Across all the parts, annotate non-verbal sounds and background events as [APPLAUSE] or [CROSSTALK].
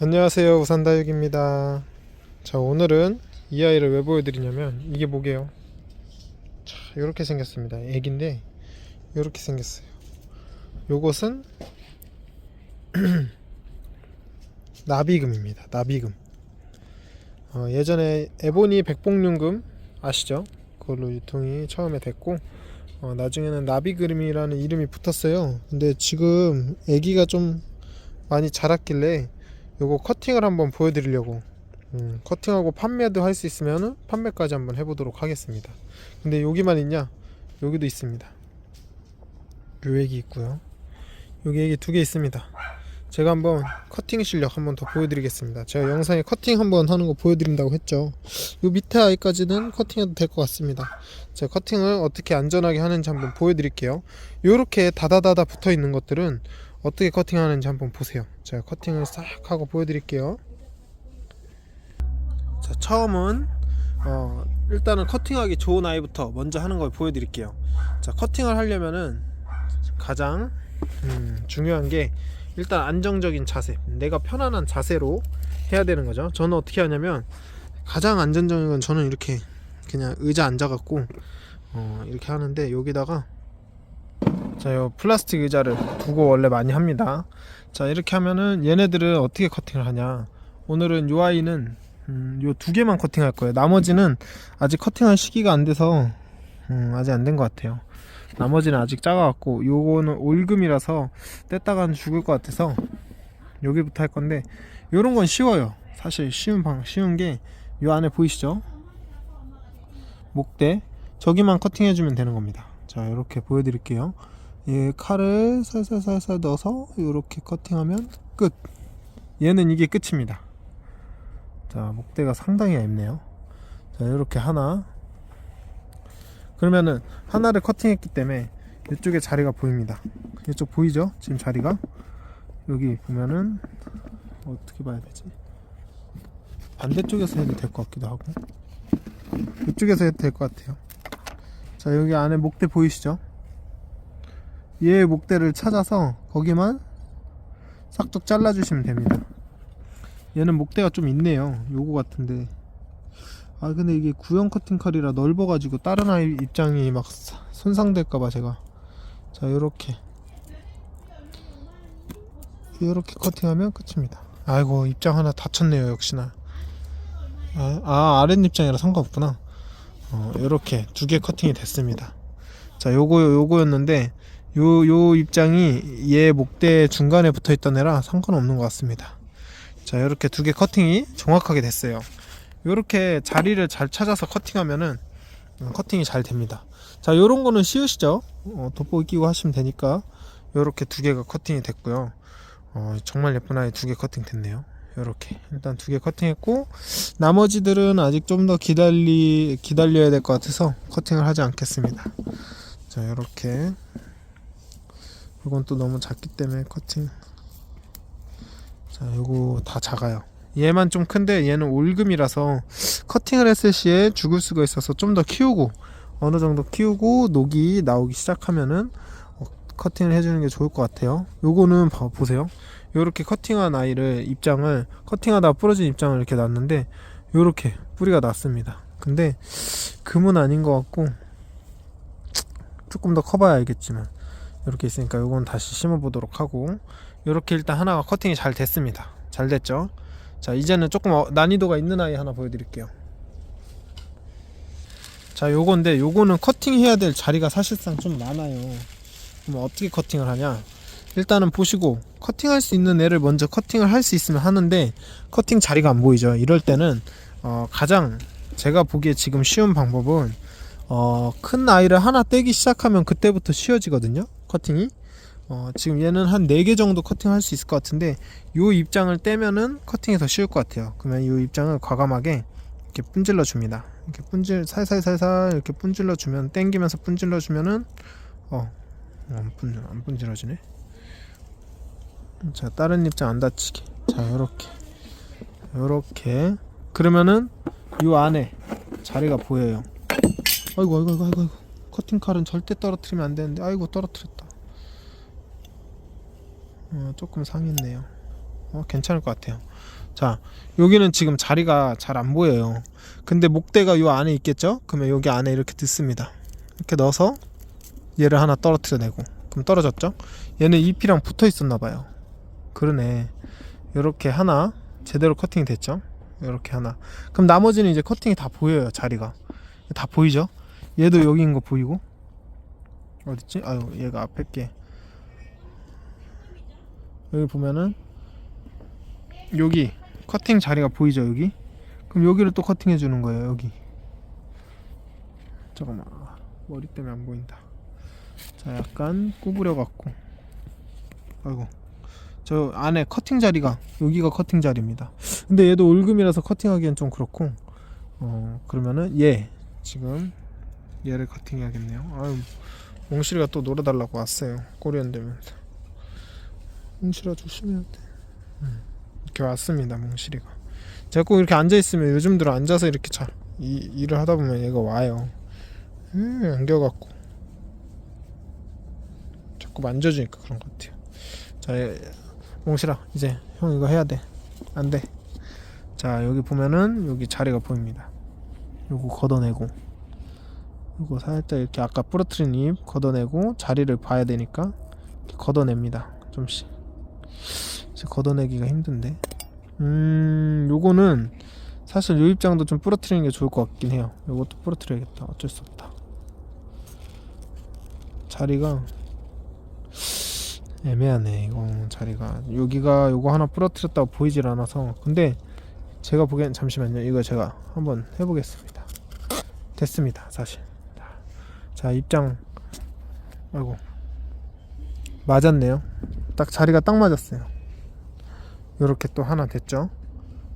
안녕하세요. 우산다육입니다. 자 오늘은 이 아이를 왜 보여드리냐면 이게 뭐게요? 자 이렇게 생겼습니다. 애기인데 이렇게 생겼어요. 요것은 [CLEARS THROAT] 나비금입니다. 나비금. 어, 예전에 에보니 백봉륜금 아시죠? 그걸로 유통이 처음에 됐고 어, 나중에는 나비금이라는 이름이 붙었어요. 근데 지금 애기가 좀 많이 자랐길래 요거 커팅을 한번 보여드리려고 음, 커팅하고 판매도 할 수 있으면 판매까지 한번 해보도록 하겠습니다. 근데 여기만 있냐? 여기도 있습니다. 요 얘기 있고요. 여기 얘기 두 개 있습니다 제가 한번 커팅 실력 한번 더 보여드리겠습니다 제가 영상에 커팅 한번 하는 거 보여드린다고 했죠 요 밑에 아이까지는 커팅해도 될 것 같습니다 제가 커팅을 어떻게 안전하게 하는지 한번 보여드릴게요 요렇게 다다다다 붙어 있는 것들은 어떻게 커팅하는지 한번 보세요. 제가 커팅을 싹 하고 보여드릴게요. 자, 처음은 어, 일단은 커팅하기 좋은 아이부터 먼저 하는 걸 보여드릴게요. 자, 커팅을 하려면은 가장 음, 중요한 게 일단 안정적인 자세, 내가 편안한 자세로 해야 되는 거죠. 저는 어떻게 하냐면 가장 안전적인 건 저는 이렇게 그냥 의자 앉아갖고 어, 이렇게 하는데 여기다가 자, 요 플라스틱 의자를 두고 원래 많이 합니다. 자, 이렇게 하면은 얘네들은 어떻게 커팅을 하냐? 오늘은 요 아이는 음, 요두 개만 커팅할 거예요. 나머지는 아직 커팅할 시기가 안 돼서 음, 아직 안 된 것 같아요. 나머지는 아직 작아갖고 요거는 올금이라서 뗐다가는 죽을 것 같아서 여기부터 할 건데 요런 건 쉬워요. 사실 쉬운 방 쉬운 게 요 안에 보이시죠? 목대 저기만 커팅해 주면 되는 겁니다. 자, 이렇게 보여드릴게요. 예, 칼을 살살살살 넣어서 이렇게 커팅하면 끝. 얘는 이게 끝입니다. 자, 목대가 상당히 얇네요. 자, 이렇게 하나. 그러면은 하나를 커팅했기 때문에 이쪽에 자리가 보입니다. 이쪽 보이죠? 지금 자리가 여기 보면은 어떻게 봐야 되지? 반대쪽에서 해도 될 것 같기도 하고 이쪽에서 해도 될 것 같아요. 자 여기 안에 목대 보이시죠? 얘 목대를 찾아서 거기만 싹둑 잘라주시면 됩니다. 얘는 목대가 좀 있네요. 요거 같은데. 아 근데 이게 구형 커팅 칼이라 넓어가지고 다른 아이 입장이 막 사- 손상될까봐 제가 자 요렇게 요렇게 커팅하면 끝입니다. 아이고 입장 하나 다쳤네요 역시나. 아, 아 아랫 입장이라 상관없구나. 어, 이렇게 두 개 커팅이 됐습니다. 자, 요거 요거였는데 요 요 입장이 얘 목대 중간에 붙어 있던 애라 상관없는 것 같습니다. 자, 이렇게 두 개 커팅이 정확하게 됐어요. 요렇게 자리를 잘 찾아서 커팅하면은 음, 커팅이 잘 됩니다. 자, 요런 거는 쉬우시죠? 어, 돋보기 끼고 하시면 되니까 요렇게 두 개가 커팅이 됐고요. 어, 정말 예쁜 아이 두 개 커팅 됐네요. 요렇게 일단 두 개 커팅했고 나머지들은 아직 좀 더 기다리 기다려야 될 것 같아서 커팅을 하지 않겠습니다. 자 이렇게 이건 또 너무 작기 때문에 커팅. 자 요거 다 작아요. 얘만 좀 큰데 얘는 올금이라서 커팅을 했을 시에 죽을 수가 있어서 좀 더 키우고 어느 정도 키우고 녹이 나오기 시작하면은 어, 커팅을 해주는 게 좋을 것 같아요. 요거는 봐, 보세요. 요렇게 커팅한 아이를 입장을 커팅하다 부러진 입장을 이렇게 놨는데 요렇게 뿌리가 났습니다. 근데 금은 아닌 것 같고 조금 더 커봐야 알겠지만 이렇게 있으니까 요건 다시 심어보도록 하고 요렇게 일단 하나가 커팅이 잘 됐습니다. 잘 됐죠? 자 이제는 조금 어- 난이도가 있는 아이 하나 보여드릴게요. 자 요건데 요거는 커팅해야 될 자리가 사실상 좀 많아요. 그럼 어떻게 커팅을 하냐? 일단은 보시고 커팅할 수 있는 애를 먼저 커팅을 할 수 있으면 하는데 커팅 자리가 안 보이죠. 이럴 때는 어, 가장 제가 보기에 지금 쉬운 방법은 어, 큰 아이를 하나 떼기 시작하면 그때부터 쉬워지거든요. 커팅이. 어, 지금 얘는 한 4개 정도 커팅할 수 있을 것 같은데 요 입장을 떼면은 커팅이 더 쉬울 것 같아요. 그러면 요 입장을 과감하게 이렇게 분질러 줍니다. 이렇게 분질 살살살살 이렇게 분질러 주면 땡기면서 분질러 주면은 어, 안, 분, 안 분질러지네. 자 다른 입장 안 다치게. 자 요렇게. 요렇게. 그러면은 요 안에 자리가 보여요. 아이고 아이고 아이고 아이고. 커팅 칼은 절대 떨어뜨리면 안 되는데. 아이고 떨어뜨렸다 어, 조금 상했네요. 어, 괜찮을 것 같아요. 자 여기는 지금 자리가 잘 안 보여요. 근데 목대가 요 안에 있겠죠? 그러면 여기 안에 이렇게 넣습니다. 이렇게 넣어서 얘를 하나 떨어뜨려내고. 그럼 떨어졌죠? 얘는 잎이랑 붙어 있었나 봐요. 그러네. 이렇게 하나 제대로 커팅이 됐죠? 이렇게 하나. 그럼 나머지는 이제 커팅이 다 보여요 자리가. 다 보이죠? 얘도 여기인 거 보이고. 어딨지? 아유 얘가 앞에 게 여기 보면은 여기 커팅 자리가 보이죠 여기? 그럼 여기를 또 커팅해 주는 거예요 여기. 잠깐만 아, 머리 때문에 안 보인다. 자 약간 구부려 갖고. 아이고. 저 안에 커팅 자리가 여기가 커팅 자리입니다. 근데 얘도 올금이라서 커팅하기엔 좀 그렇고 어 그러면은 얘 지금 얘를 커팅해야겠네요. 아유 몽실이가 또 놀아달라고 왔어요. 꼬리 흔들면서 몽실아 조심해야 돼. 음, 이렇게 왔습니다 몽실이가. 제가 꼭 이렇게 앉아 있으면 요즘 들어 앉아서 이렇게 잘 이, 일을 하다 보면 얘가 와요. 음, 안겨갖고. 자꾸 만져주니까 그런 것 같아요. 자 얘, 몽실아 이제 형 이거 해야 돼. 안 돼. 자 여기 보면은 여기 자리가 보입니다. 요거 걷어내고. 요거 살짝 이렇게 아까 부러뜨린 잎 걷어내고 자리를 봐야 되니까 걷어냅니다. 좀씩 걷어내기가 힘든데. 음 요거는 사실 요 입장도 좀 부러뜨리는 게 좋을 것 같긴 해요. 요것도 부러뜨려야겠다. 어쩔 수 없다. 자리가 애매하네 이거. 자리가. 여기가 요거 하나 부러뜨렸다고 보이질 않아서. 근데 제가 보기엔 잠시만요. 이거 제가 한번 해보겠습니다. 됐습니다 사실. 자, 자 입장. 아이고. 맞았네요 딱 자리가 딱 맞았어요 요렇게 또 하나 됐죠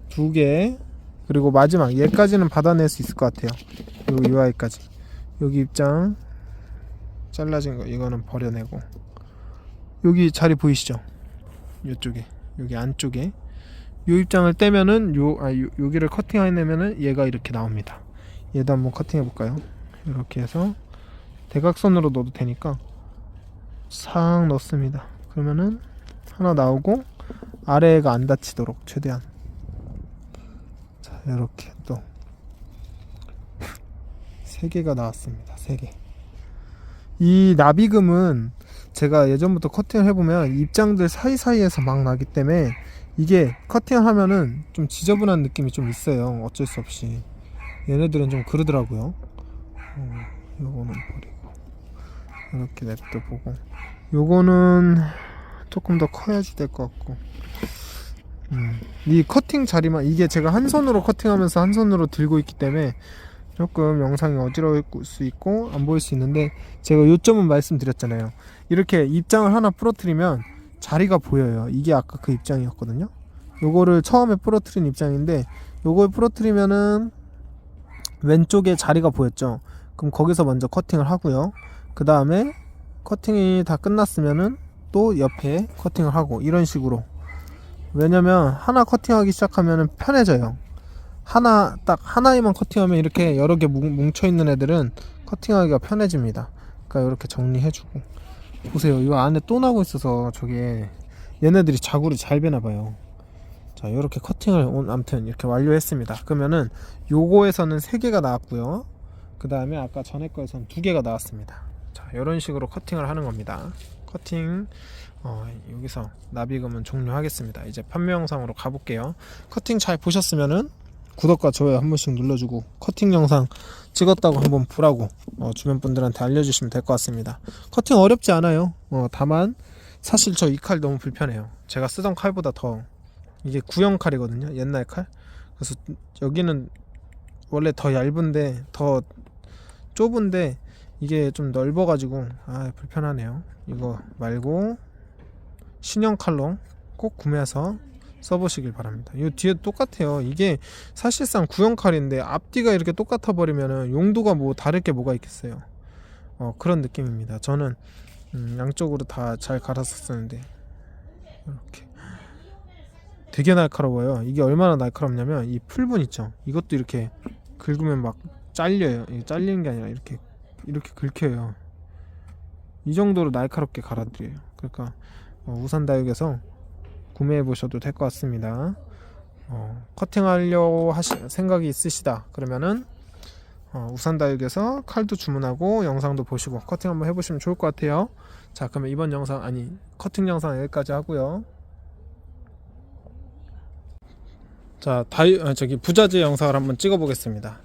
두 개 그리고 마지막 얘까지는 받아낼 수 있을 것 같아요 그리고 이 아이까지 여기 입장 잘라진 거 이거는 버려내고 여기 자리 보이시죠? 이쪽에 여기 안쪽에 요 입장을 떼면은 요, 아, 요 여기를 커팅해내면은 얘가 이렇게 나옵니다. 얘도 한번 커팅해 볼까요? 이렇게 해서 대각선으로 넣어도 되니까 싹 넣습니다. 그러면은 하나 나오고 아래가 안 다치도록 최대한 자 이렇게 또 세 개가 나왔습니다. 세 개. 이 나비금은 제가 예전부터 커팅을 해보면 입장들 사이사이에서 막 나기 때문에 이게 커팅을 하면은 좀 지저분한 느낌이 좀 있어요. 어쩔 수 없이. 얘네들은 좀 그러더라고요. 어, 요거는 버리고. 이렇게 냅둬 보고. 요거는 조금 더 커야지 될 것 같고. 음, 이 커팅 자리만, 이게 제가 한 손으로 커팅하면서 한 손으로 들고 있기 때문에 조금 영상이 어지러울 수 있고 안 보일 수 있는데 제가 요점은 말씀드렸잖아요. 이렇게 입장을 하나 부러뜨리면 자리가 보여요. 이게 아까 그 입장이었거든요. 요거를 처음에 부러뜨린 입장인데 요걸 부러뜨리면은 왼쪽에 자리가 보였죠. 그럼 거기서 먼저 커팅을 하고요. 그 다음에 커팅이 다 끝났으면은 또 옆에 커팅을 하고 이런 식으로 왜냐면 하나 커팅하기 시작하면은 편해져요. 하나 딱 하나에만 커팅하면 이렇게 여러 개 뭉쳐 있는 애들은 커팅하기가 편해집니다. 그러니까 이렇게 정리해주고 보세요. 이 안에 또 나고 있어서 저게 얘네들이 자구를 잘 배나 봐요. 자, 이렇게 커팅을 온 아무튼 이렇게 완료했습니다. 그러면은 요거에서는 세 개가 나왔고요. 그 다음에 아까 전에 거에서는 두 개가 나왔습니다. 자, 이런 식으로 커팅을 하는 겁니다. 커팅 어, 여기서 나비금은 종료하겠습니다. 이제 판매 영상으로 가볼게요. 커팅 잘 보셨으면은 구독과 좋아요 한 번씩 눌러주고 커팅 영상 찍었다고 한번 보라고 어, 주변 분들한테 알려주시면 될 것 같습니다. 커팅 어렵지 않아요. 어, 다만 사실 저 이 칼 너무 불편해요. 제가 쓰던 칼보다 더 이게 구형 칼이거든요. 옛날 칼. 그래서 여기는 원래 더 얇은데 더 좁은데 이게 좀 넓어가지고 아 불편하네요. 이거 말고 신형 칼로 꼭 구매해서 써보시길 바랍니다. 이 뒤에 똑같아요. 이게 사실상 구형 칼인데 앞뒤가 이렇게 똑같아 버리면은 용도가 뭐 다를 게 뭐가 있겠어요. 어, 그런 느낌입니다. 저는 음, 양쪽으로 다 잘 갈아서 쓰는데 이렇게 되게 날카로워요. 이게 얼마나 날카롭냐면 이 풀분 있죠. 이것도 이렇게 긁으면 막 잘려요. 이게 잘리는 게 아니라 이렇게 이렇게 긁혀요. 이 정도로 날카롭게 갈아드려요. 그러니까 어, 우산 다육에서 구매해 보셔도 될 것 같습니다. 어, 커팅하려고 하시, 생각이 있으시다 그러면은 어, 우산 다육에서 칼도 주문하고 영상도 보시고 커팅 한번 해보시면 좋을 것 같아요. 자 그러면 이번 영상 아니 커팅 영상 여기까지 하고요. 자 다육 아, 저기 부자재 영상을 한번 찍어보겠습니다.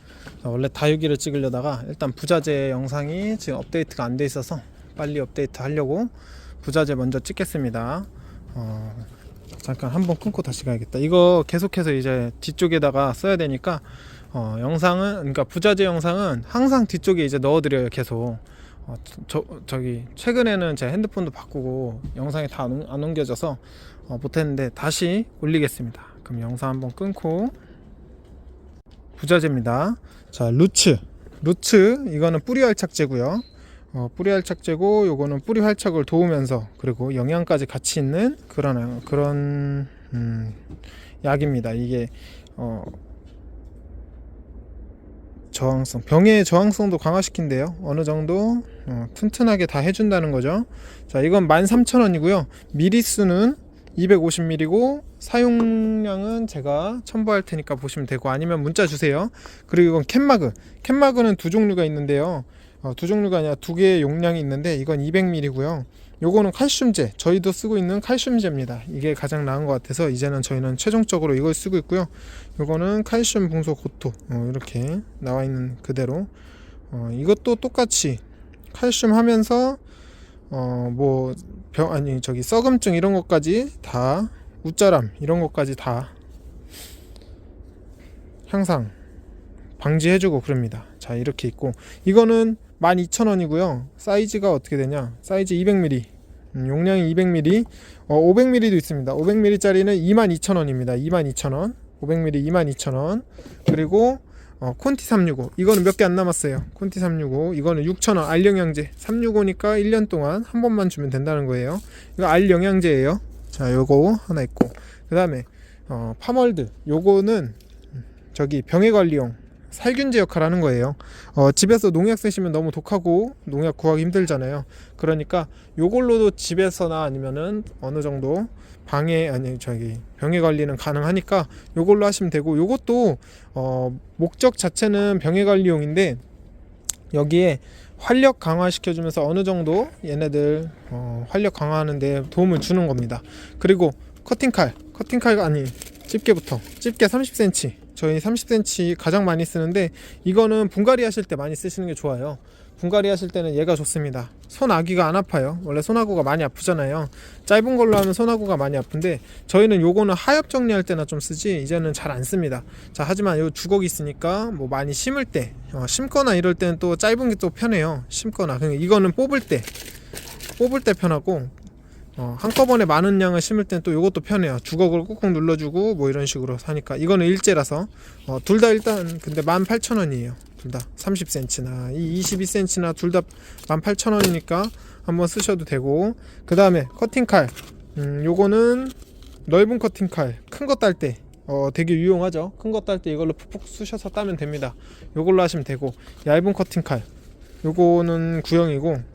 자, 원래 다육이를 찍으려다가 일단 부자재 영상이 지금 업데이트가 안 돼 있어서 빨리 업데이트 하려고 부자재 먼저 찍겠습니다. 어, 잠깐 한번 끊고 다시 가야겠다. 이거 계속해서 이제 뒤쪽에다가 써야 되니까 어, 영상은 그러니까 부자재 영상은 항상 뒤쪽에 이제 넣어 드려요 계속. 어, 저 저기 최근에는 제 핸드폰도 바꾸고 영상이 다 안 옮겨져서 어, 못했는데 다시 올리겠습니다. 그럼 영상 한번 끊고 부자재입니다. 자 루츠 루츠 이거는 뿌리 활착제고요. 어, 뿌리 활착제고 요거는 뿌리 활착을 도우면서 그리고 영양까지 같이 있는 그런 그런 음, 약입니다. 이게 어, 저항성 병의 저항성도 강화시킨대요. 어느 정도 어, 튼튼하게 다 해준다는 거죠. 자 이건 13,000원이고요. 미리수는 250ml고 사용량은 제가 첨부할 테니까 보시면 되고 아니면 문자 주세요. 그리고 이건 캔마그. 캔마그는 두 종류가 있는데요. 어, 두 종류가 아니라 두 개의 용량이 있는데 이건 200ml고요. 요거는 칼슘제. 저희도 쓰고 있는 칼슘제입니다. 이게 가장 나은 것 같아서 이제는 저희는 최종적으로 이걸 쓰고 있고요. 요거는 칼슘 봉소 고토. 어, 이렇게 나와 있는 그대로. 어, 이것도 똑같이 칼슘 하면서 어 뭐 병 아니 저기 썩음증 이런 것까지 다 우짜람 이런 것까지 다 향상 방지해주고 그럽니다. 자 이렇게 있고 이거는 12,000원이고요. 사이즈가 어떻게 되냐? 사이즈 200ml. 음, 용량이 200ml. 어, 500ml도 있습니다. 500ml짜리는 22,000원입니다. 22,000원. 500ml 22,000원. 그리고 어, 콘티 365. 이거는 몇 개 안 남았어요. 콘티 365. 이거는 6,000원 알 영양제. 365니까 1년 동안 한 번만 주면 된다는 거예요. 이거 알 영양제예요. 자, 요거 하나 있고. 그 다음에 어, 파멀드. 요거는 저기 병해 관리용 살균제 역할을 하는 거예요. 어, 집에서 농약 쓰시면 너무 독하고 농약 구하기 힘들잖아요. 그러니까 요걸로도 집에서나 아니면은 어느 정도 방해 아니 저기 병해 관리는 가능하니까 요걸로 하시면 되고 요것도 어, 목적 자체는 병해 관리용인데 여기에 활력 강화시켜 주면서 어느 정도 얘네들 어, 활력 강화하는 데 도움을 주는 겁니다. 그리고 커팅칼, 커팅칼가 아니 집게부터 집게 30cm 저희 30cm 가장 많이 쓰는데 이거는 분갈이 하실 때 많이 쓰시는 게 좋아요. 분갈이 하실 때는 얘가 좋습니다. 손아귀가 안 아파요. 원래 손아구가 많이 아프잖아요. 짧은 걸로 하면 손아구가 많이 아픈데 저희는 요거는 하엽 정리할 때나 좀 쓰지 이제는 잘 안 씁니다. 자 하지만 요 주걱이 있으니까 뭐 많이 심을 때 어, 심거나 이럴 때는 또 짧은 게 또 편해요. 심거나 그러니까 이거는 뽑을 때 뽑을 때 편하고 어, 한꺼번에 많은 양을 심을 땐 또 이것도 편해요. 주걱을 꾹꾹 눌러주고 뭐 이런 식으로 사니까. 이거는 일제라서. 어, 둘 다 일단 근데 18,000원이에요. 둘 다. 30cm나. 이 22cm나 둘 다 18,000원이니까 한번 쓰셔도 되고. 그 다음에 커팅칼. 음, 요거는 넓은 커팅칼. 큰 거 딸 때. 어, 되게 유용하죠. 큰 거 딸 때 이걸로 푹푹 쑤셔서 따면 됩니다. 요걸로 하시면 되고. 얇은 커팅칼. 요거는 구형이고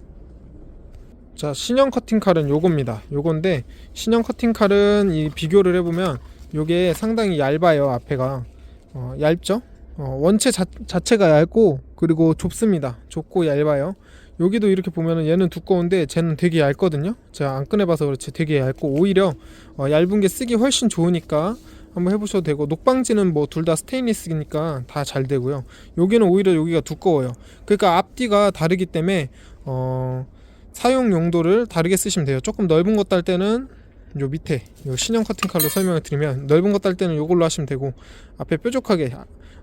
자 신형 커팅 칼은 요겁니다. 요건데 신형 커팅 칼은 이 비교를 해보면 요게 상당히 얇아요 앞에가. 어, 얇죠? 어, 원체 자, 자체가 얇고 그리고 좁습니다. 좁고 얇아요. 여기도 이렇게 보면은 얘는 두꺼운데 쟤는 되게 얇거든요? 제가 안 꺼내봐서 그렇지. 되게 얇고 오히려 어, 얇은 게 쓰기 훨씬 좋으니까 한번 해보셔도 되고 녹방지는 뭐 둘 다 스테인리스니까 다 잘 되고요. 여기는 오히려 여기가 두꺼워요. 그러니까 앞뒤가 다르기 때문에 어 사용 용도를 다르게 쓰시면 돼요. 조금 넓은 것 딸 때는 요 밑에 요 신형 커팅 칼로 설명을 드리면 넓은 것 딸 때는 요걸로 하시면 되고 앞에 뾰족하게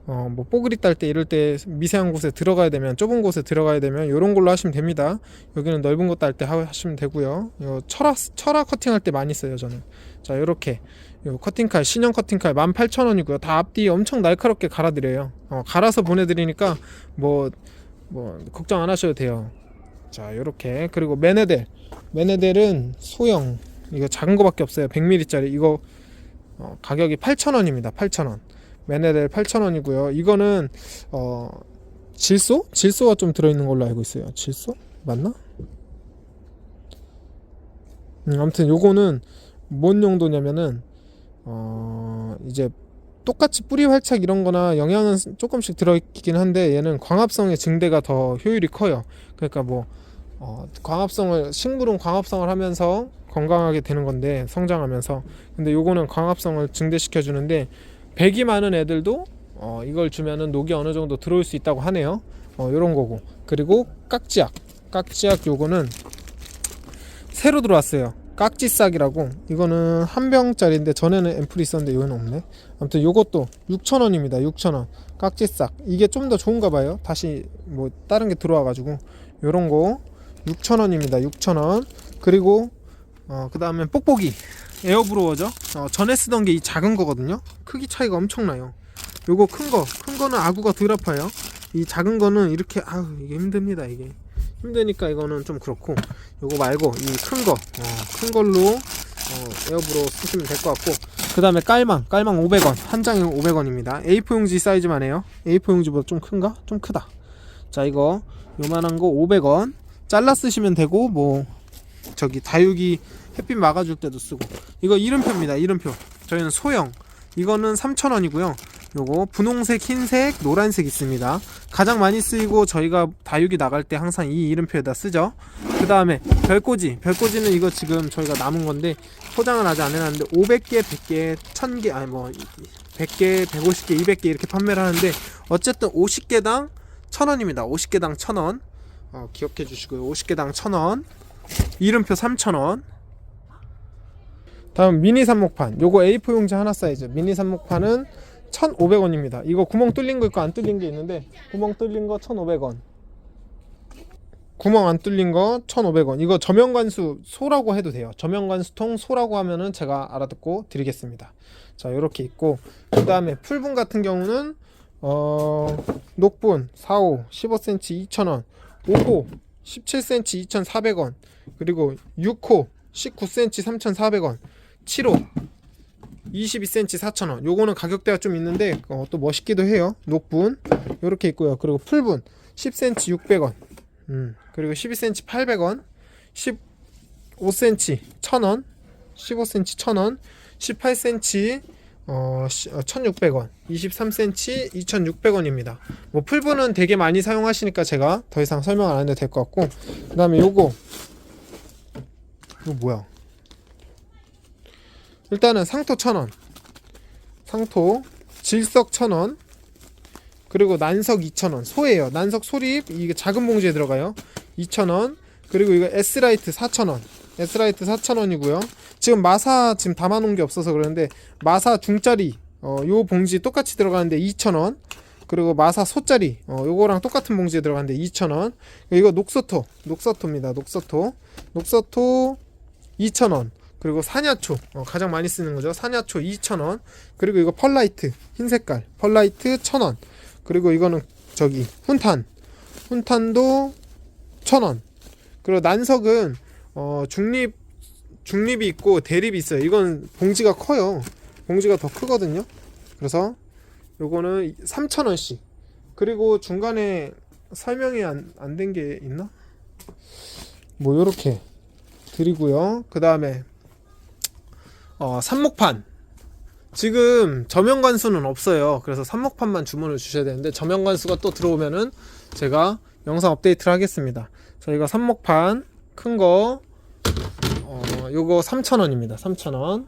어 뭐 뽀글이 딸 때 이럴 때 미세한 곳에 들어가야 되면 좁은 곳에 들어가야 되면 요런 걸로 하시면 됩니다. 여기는 넓은 것 딸 때 하시면 되고요. 요 철화 철화 커팅할 때 많이 써요 저는. 자 요렇게 요 커팅칼 신형 커팅칼 18,000원이고요. 다 앞뒤 엄청 날카롭게 갈아드려요. 어, 갈아서 보내드리니까 뭐뭐 걱정 안 하셔도 돼요. 자 이렇게 그리고 메네델 메네델은 소형 이거 작은 거밖에 없어요 100ml짜리 이거 어, 가격이 8,000원입니다 8,000원 메네델 8,000원이고요 이거는 어 질소? 질소가 좀 들어 있는 걸로 알고 있어요. 질소? 맞나? 음, 아무튼 요거는 뭔 용도냐면은 어 이제 똑같이 뿌리 활착 이런 거나 영양은 조금씩 들어있긴 한데 얘는 광합성의 증대가 더 효율이 커요. 그러니까 뭐 어, 광합성을 식물은 광합성을 하면서 건강하게 되는 건데 성장하면서 근데 요거는 광합성을 증대시켜 주는데 백이 많은 애들도 어, 이걸 주면은 녹이 어느 정도 들어올 수 있다고 하네요. 어, 요런 거고 그리고 깍지약 깍지약 요거는 새로 들어왔어요. 깍지싹이라고 이거는 한 병짜리인데 전에는 앰플이 있었는데 이거는 없네. 아무튼 요것도 6,000원입니다. 6,000원 깍지싹 이게 좀 더 좋은가 봐요. 다시 뭐 다른 게 들어와 가지고 요런 거 6,000원입니다. 6,000원 그리고 어, 그 다음에 뽁뽁이 에어브로어죠. 어, 전에 쓰던 게 이 작은 거거든요. 크기 차이가 엄청나요. 요거 큰 거, 큰 거는 아구가 덜 아파요. 이 작은 거는 이렇게 아우 이게 힘듭니다 이게 힘드니까 이거는 좀 그렇고 요거 말고 이 큰 거, 어, 큰 걸로 어, 에어브로 쓰시면 될 것 같고 그 다음에 깔망, 깔망 500원 한 장에 500원입니다. A4 용지 사이즈만 해요. A4 용지보다 좀 큰가? 좀 크다. 자 이거 요만한 거 500원 잘라 쓰시면 되고 뭐 저기 다육이 햇빛 막아줄 때도 쓰고 이거 이름표입니다. 이름표 저희는 소형 이거는 3,000원이고요. 요거 분홍색, 흰색, 노란색 있습니다. 가장 많이 쓰이고 저희가 다육이 나갈 때 항상 이 이름표에다 쓰죠. 그 다음에 별꽂이. 별꽂이는 이거 지금 저희가 남은 건데 포장은 아직 안 해놨는데 500개, 100개, 1000개, 아니 뭐 100개, 150개, 200개 이렇게 판매를 하는데 어쨌든 50개당 1000원입니다. 50개당 1000원. 어, 기억해 주시고요. 50개당 1000원. 이름표 3000원. 다음 미니 삽목판. 요거 A4 용지 하나 사이즈. 미니 삽목판은 1,500원입니다. 이거 구멍 뚫린 거 있고 안 뚫린 게 있는데 구멍 뚫린 거 1,500원. 구멍 안 뚫린 거 1,500원. 이거 저면관수 소라고 해도 돼요. 저면관수통 소라고 하면은 제가 알아듣고 드리겠습니다. 자, 요렇게 있고 그다음에 풀분 같은 경우는 어 녹분 4호 15cm 2,000원. 5호 17cm 2,400원. 그리고 6호 19cm 3,400원. 7호 22cm 4,000원. 요거는 가격대가 좀 있는데 어, 또 멋있기도 해요. 녹분 요렇게 있고요. 그리고 풀분 10cm 600원. 음. 그리고 12cm 800원. 15cm 1,000원. 15cm 1,000원. 18cm 어, 1,600원. 23cm 2,600원입니다. 뭐 풀분은 되게 많이 사용하시니까 제가 더 이상 설명 안 해도 될 것 같고 그다음에 요거 이거 뭐야? 일단은 상토 1,000원. 상토 질석 1,000원. 그리고 난석 2,000원. 소예요. 난석 소립 이게 작은 봉지에 들어가요. 2,000원. 그리고 이거 S라이트 4,000원. S라이트 4,000원이고요. 지금 마사 지금 담아 놓은 게 없어서 그러는데 마사 중짜리 어, 요 봉지 똑같이 들어가는데 2,000원. 그리고 마사 소짜리 어, 요거랑 똑같은 봉지에 들어가는데 2,000원. 이거 녹서토. 녹서토입니다. 녹서토. 녹서토 2,000원. 그리고 사냐초 어, 가장 많이 쓰는 거죠. 사냐초 2,000원. 그리고 이거 펄라이트 흰 색깔 펄라이트 1,000원. 그리고 이거는 저기 훈탄 훈탄도 1,000원. 그리고 난석은 어, 중립 중립이 있고 대립이 있어요. 이건 봉지가 커요. 봉지가 더 크거든요. 그래서 요거는 3,000원씩. 그리고 중간에 설명이 안안된게 있나? 뭐 요렇게 드리고요. 그 다음에 어, 삽목판. 지금 저면관수는 없어요. 그래서 삽목판만 주문을 주셔야 되는데 저면관수가 또 들어오면은 제가 영상 업데이트를 하겠습니다. 저희가 삽목판 큰거 어, 요거 3,000원입니다. 3,000원.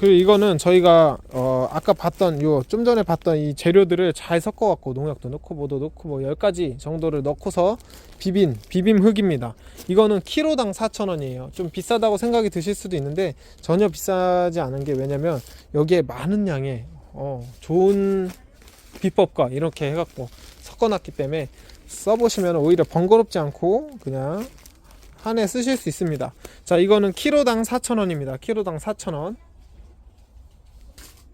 그리고 이거는 저희가 어, 아까 봤던 요 좀 전에 봤던 이 재료들을 잘 섞어 갖고 농약도 넣고 뭐도 넣고 뭐 10가지 정도를 넣고서 비빈 비빔 흙입니다. 이거는 키로당 4,000원이에요. 좀 비싸다고 생각이 드실 수도 있는데 전혀 비싸지 않은 게 왜냐면 여기에 많은 양의 어, 좋은 비법과 이렇게 해 갖고 섞어 놨기 때문에 써 보시면 오히려 번거롭지 않고 그냥 한 해 쓰실 수 있습니다. 자, 이거는 키로당 4,000원입니다. 키로당 4,000원.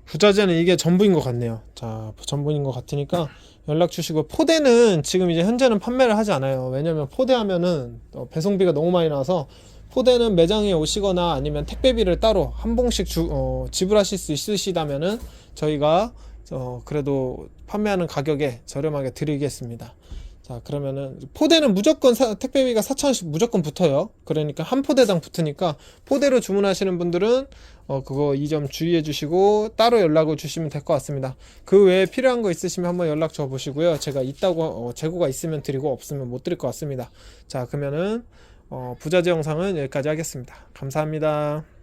부자재는 이게 전부인 것 같네요. 자, 전부인 것 같으니까 연락 주시고 포대는 지금 이제 현재는 판매를 하지 않아요. 왜냐면 포대하면은 어, 배송비가 너무 많이 나와서 포대는 매장에 오시거나 아니면 택배비를 따로 한 봉씩 주, 어, 지불하실 수 있으시다면은 저희가 어, 그래도 판매하는 가격에 저렴하게 드리겠습니다. 자 그러면은 포대는 무조건 사- 택배비가 4,000원씩 무조건 붙어요. 그러니까 한 포대당 붙으니까 포대로 주문하시는 분들은 어 그거 이 점 주의해 주시고 따로 연락을 주시면 될 것 같습니다. 그 외에 필요한 거 있으시면 한번 연락 줘 보시고요. 제가 있다고 어, 재고가 있으면 드리고 없으면 못 드릴 것 같습니다. 자 그러면은 어 부자재 영상은 여기까지 하겠습니다. 감사합니다.